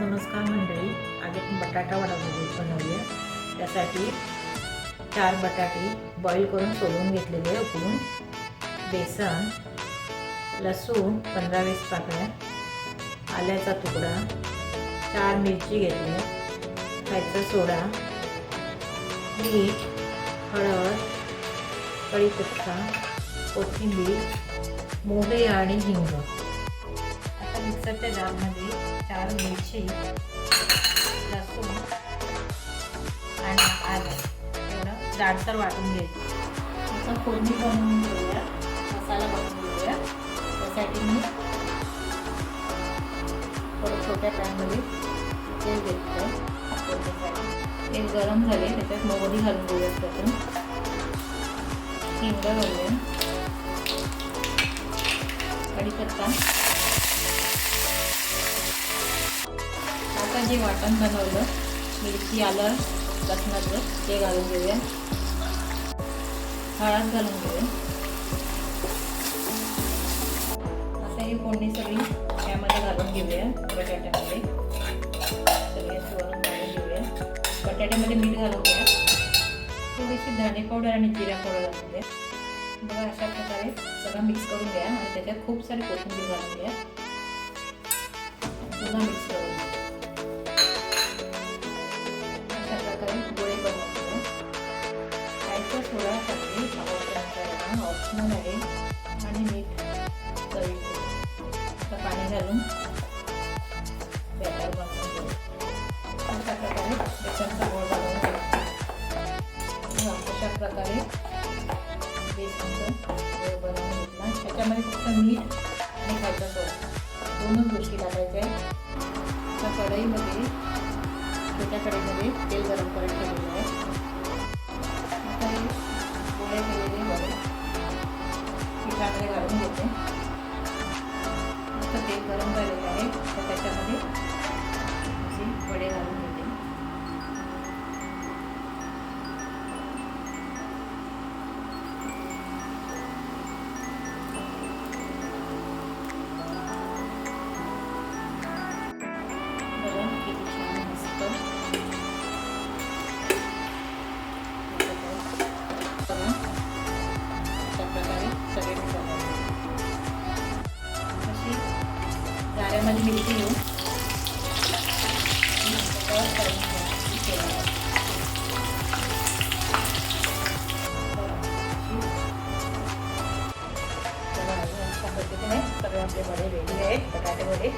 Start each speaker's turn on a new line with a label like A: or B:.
A: नमस्कार मंडळी. आज आपण बटाटा वडा बनवू- बनवूया. त्यासाठी चार बटाटे बॉईल करून सोलून घेतलेले उकळून बेसन लसूण पंधरा वीस पाकळ्या आल्याचा तुकडा चार मिरची घेतली खायचा सोडा मीठ हळद कढीपत्ता कोथिंबीर मोहरी आणि हिंग. मिक्सरच्या जारमध्ये चार मिरची लसूण आणि आलं. एवढं जाडसर वाटून घ्यायचं. असं फोडणी बनवून घेऊया. मसाला बनवून घेऊया. त्यासाठी मी थोडं छोट्या पॅनमध्ये तेल घेतलं तेल गरम झाले त्याच्यात मोहरी घालून घेऊया त्यातून. हिंग घालूया. कढीपत्ता. आता जे वाटण बनवलं. मिरची आलं लसणाचं ते घालून घेऊया. हळद घालून घेऊया. आता ही फोडणी सगळी यामध्ये घालून घेऊया बटाट्यामध्ये. सगळे सोडून घालून घेऊया. बटाट्यामध्ये मीठ घालून घ्या. थोडीशी धणे पावडर आणि जिरा पावडर घालून द्या बघा अशा प्रकारे सगळं मिक्स करून घ्या आणि त्याच्यात खूप सारी कोथिंबीर घालून घ्या. पुन्हा मिक्स करून आवडतं ऑप्शनल आहे. आणि मीठ चवीपुरतं पाणी घालून बॅटर बनवून घेऊ अशा प्रकारे बेसनचा गोळ बनवून घ्या अशा प्रकारे बेसनचं गोळ बनवून घेतला. त्याच्यामध्ये फक्त मीठ आणि खायचा सोडा दोनच गोष्टी टाकायच्या आहेत. त्या कढईमध्ये छोट्या कढईमध्ये तेल गरम करत ठेवलेलं आहे. पिठामध्ये घालून घेते. आता तेल गरम झालेलं आहे तर त्याच्यामध्ये गाऱ्यामध्ये मिरची घेऊन पद्धतीने सगळे आपले वडे रेडी आहेत. बटाटे वडे.